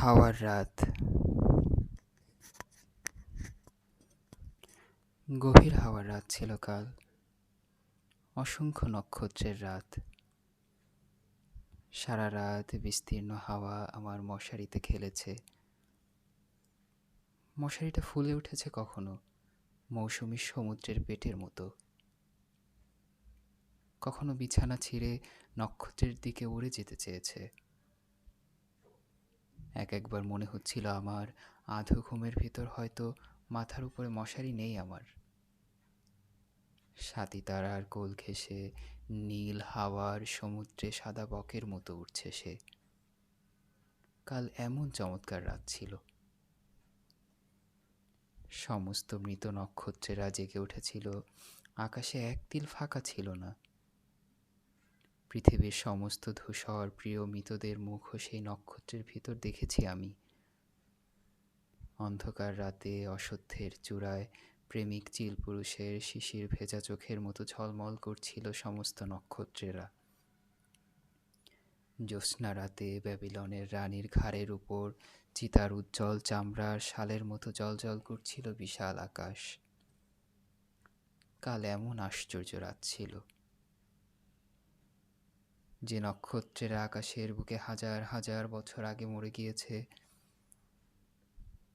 হাওয়ার রাত। গভীর হাওয়ার রাত ছিল কাল। অসংখ্য নক্ষত্রের রাত। সারা রাত বিস্তীর্ণ হাওয়া আমার মশারিতে খেলেছে। মশারিটা ফুলে উঠেছে কখনো? মৌসুমি সমুদ্রের পেটের মতো। কখনো বিছানা ছিঁড়ে নক্ষত্রের দিকে উড়ে যেতে চেয়েছে। এক একবার মনে হচ্ছিল আমার আধো ঘুমের ভিতর হয়তো মাথার উপরে মশারি নেই আমার। সাতি তারার কোল ঘেঁষে নীল হাওয়ার সমুদ্রে সাদা বকের মতো উঠছে সে। কাল এমন চমৎকার রাত ছিল। সমস্ত মৃত নক্ষত্রেরা জেগে উঠেছিল। আকাশে এক তিল ফাঁকা ছিল না। পৃথিবীর সমস্ত ধূসর প্রিয় মৃতদের মুখও সেই নক্ষত্রের ভিতর দেখেছি আমি। অন্ধকার রাতে অসত্যের চূড়ায় প্রেমিক চিল পুরুষের শিশির ভেজা চোখের মতো ঝলমল করছিল সমস্ত নক্ষত্রেরা। জ্যোৎস্না রাতে ব্যাবিলনের রানীর ঘাড়ের উপর চিতার উজ্জ্বল চামড়ার শালের মতো জলজল করছিল বিশাল আকাশ। কাল এমন আশ্চর্য রাত ছিল। যে নক্ষত্রের আকাশের বুকে হাজার হাজার বছর আগে মরে গিয়েছে,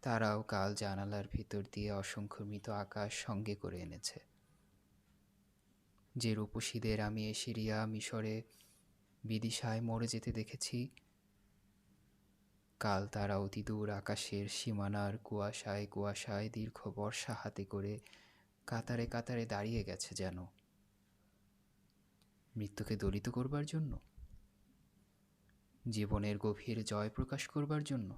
তারাও কাল জানালার ভিতর দিয়ে অসংখ্য মৃত আকাশ সঙ্গে করে এনেছে। যে রূপসীদের আমি এশিরিয়া মিশরে, বিদিশায় মরে যেতে দেখেছি, কাল তারা অতি দূর আকাশের সীমানার কুয়াশায় কুয়াশায় দীর্ঘ বর্ষা হাতে করে কাতারে কাতারে দাঁড়িয়ে গেছে যেন। মৃত্যুকে দলিত করবার জন্য? জীবনের গভীর জয় প্রকাশ করবার জন্য?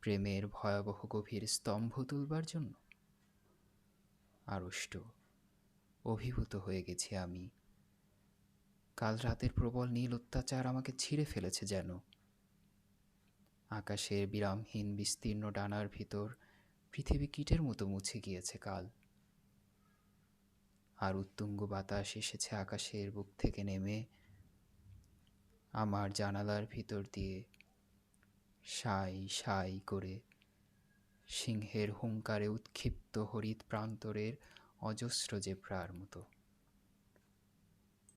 প্রেমের ভয়াবহ গভীর স্তম্ভ তুলবার জন্য? আড়ষ্ট, অভিভূত হয়ে গেছি আমি। কাল রাতের প্রবল নীল অত্যাচার আমাকে ছিঁড়ে ফেলেছে যেন। আকাশের বিরামহীন বিস্তীর্ণ ডানার ভিতর পৃথিবী কীটের মতো মুছে গিয়েছে কাল। আর উত্তুঙ্গ বাতাস এসেছে আকাশের বুক থেকে নেমে আমার জানালার ভিতর দিয়ে। সাই সাই করে সিংহের হুঙ্কারে উৎক্ষিপ্ত হরিৎ প্রান্তরের অজস্র জেব্রার মতো।